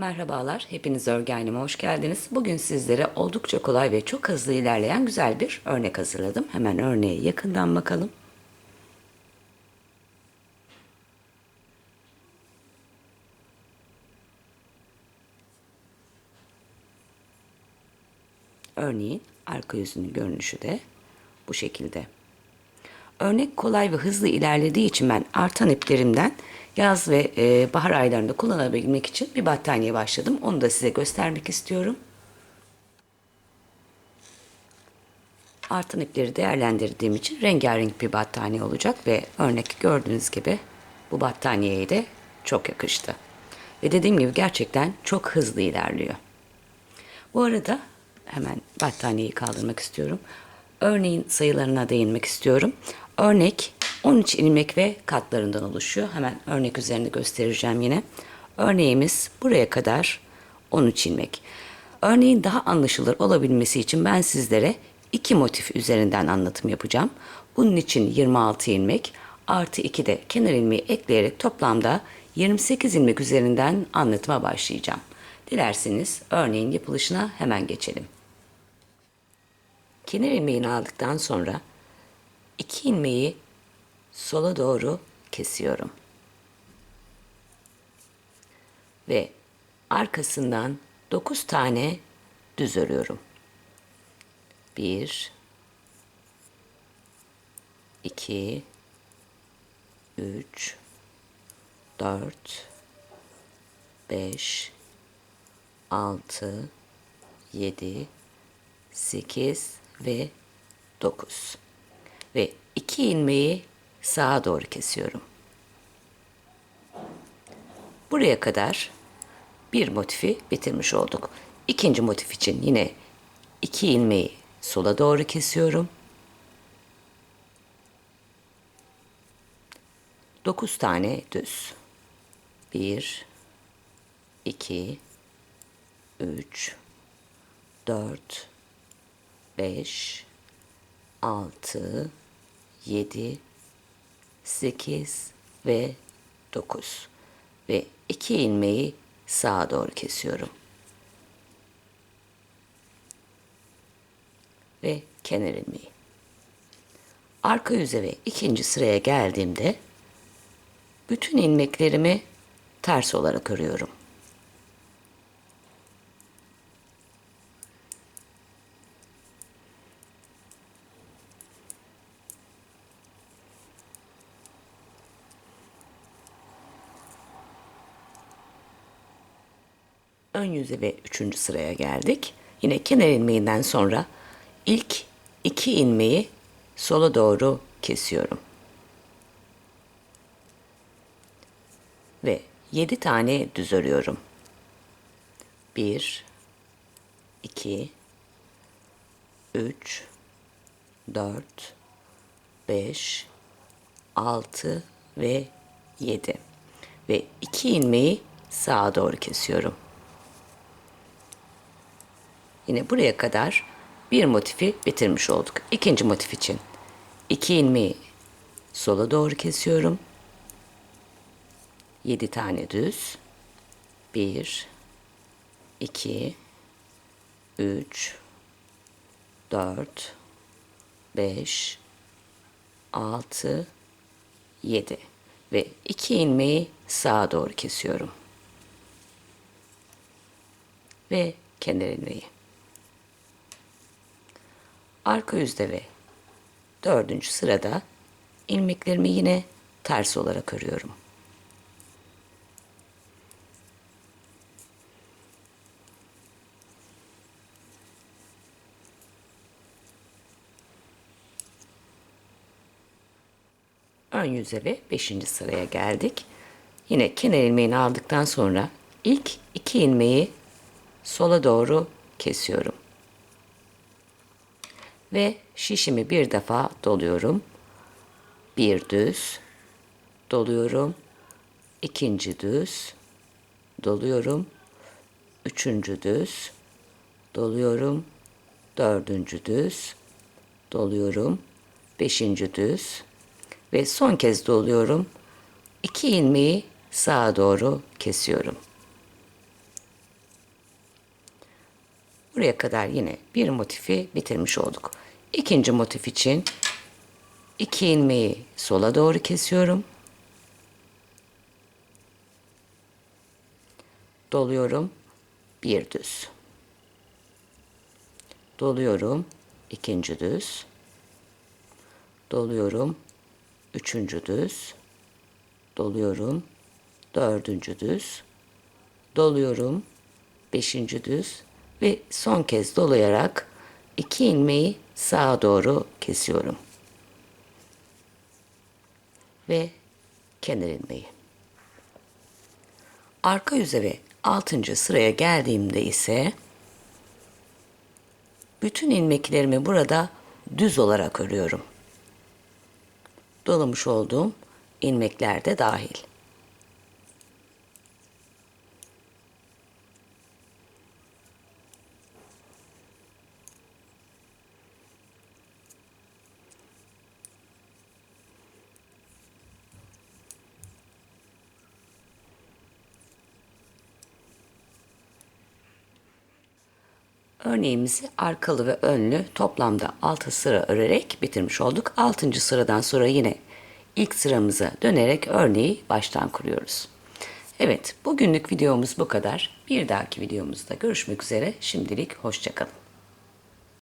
Merhabalar, hepiniz örgü hoş geldiniz. Bugün sizlere oldukça kolay ve çok hızlı ilerleyen güzel bir örnek hazırladım. Hemen örneğe yakından bakalım. Örneğin arka yüzünün görünüşü de bu şekilde. Örnek kolay ve hızlı ilerlediği için ben artan iplerimden yaz ve e, bahar aylarında kullanabilmek için bir battaniye başladım. Onu da size göstermek istiyorum. Artan ipleri değerlendirdiğim için rengarenk bir battaniye olacak ve örnek gördüğünüz gibi bu battaniyeye de çok yakıştı. Ve dediğim gibi gerçekten çok hızlı ilerliyor. Bu arada hemen battaniyeyi kaldırmak istiyorum. Örneğin sayılarına değinmek istiyorum. Örnek 13 ilmek ve katlarından oluşuyor. Hemen örnek üzerinde göstereceğim yine. Örneğimiz buraya kadar 13 ilmek. Örneğin daha anlaşılır olabilmesi için ben sizlere iki motif üzerinden anlatım yapacağım. Bunun için 26 ilmek artı 2 de kenar ilmeği ekleyerek toplamda 28 ilmek üzerinden anlatıma başlayacağım. Dilerseniz örneğin yapılışına hemen geçelim. Kenar ilmeğini aldıktan sonra iki ilmeği sola doğru kesiyorum. Ve arkasından 9 tane düz örüyorum. 1 2 3 4 5 6 7 8 ve 9 ve iki ilmeği sağa doğru kesiyorum. Buraya kadar bir motifi bitirmiş olduk. İkinci motif için yine iki ilmeği sola doğru kesiyorum. Dokuz tane düz. Bir, iki, üç, dört, beş, altı, 7, 8 ve 9 ve 2 ilmeği sağa doğru kesiyorum. Ve kenar ilmeği. Arka yüze ve ikinci sıraya geldiğimde bütün ilmeklerimi ters olarak örüyorum. Ön yüze ve üçüncü sıraya geldik. Yine kenar ilmeğinden sonra ilk iki ilmeği sola doğru kesiyorum. Ve yedi tane düz örüyorum. Bir, iki, üç, dört, beş, altı ve yedi. Ve iki ilmeği sağa doğru kesiyorum. Yine buraya kadar bir motifi bitirmiş olduk. İkinci motif için iki ilmeği sola doğru kesiyorum. Yedi tane düz. Bir, iki, üç, dört, beş, altı, yedi ve iki ilmeği sağa doğru kesiyorum. Ve kenar ilmeği arka yüzde ve dördüncü sırada ilmeklerimi yine ters olarak örüyorum. Ön yüze ve beşinci sıraya geldik. Yine kenar ilmeğini aldıktan sonra ilk iki ilmeği sola doğru kesiyorum ve şişimi bir defa doluyorum. Bir düz doluyorum. ikinci düz doluyorum. Üçüncü düz doluyorum. Dördüncü düz doluyorum. Beşinci düz ve son kez doluyorum. İki ilmeği sağa doğru kesiyorum. Buraya kadar yine bir motifi bitirmiş olduk. İkinci motif için iki ilmeği sola doğru kesiyorum. Doluyorum. Bir düz. Doluyorum. ikinci düz. Doluyorum. Üçüncü düz. Doluyorum. Dördüncü düz. Doluyorum. Beşinci düz. Ve son kez dolayarak iki ilmeği sağa doğru kesiyorum. Ve kenar ilmeği. Arka yüze ve altıncı sıraya geldiğimde ise bütün ilmeklerimi burada düz olarak örüyorum. Dolamış olduğum ilmekler de dahil. Örneğimizi arkalı ve önlü toplamda 6 sıra örerek bitirmiş olduk. 6. sıradan sonra yine ilk sıramıza dönerek örneği baştan kuruyoruz. Evet, bugünlük videomuz bu kadar. Bir dahaki videomuzda görüşmek üzere. Şimdilik hoşçakalın.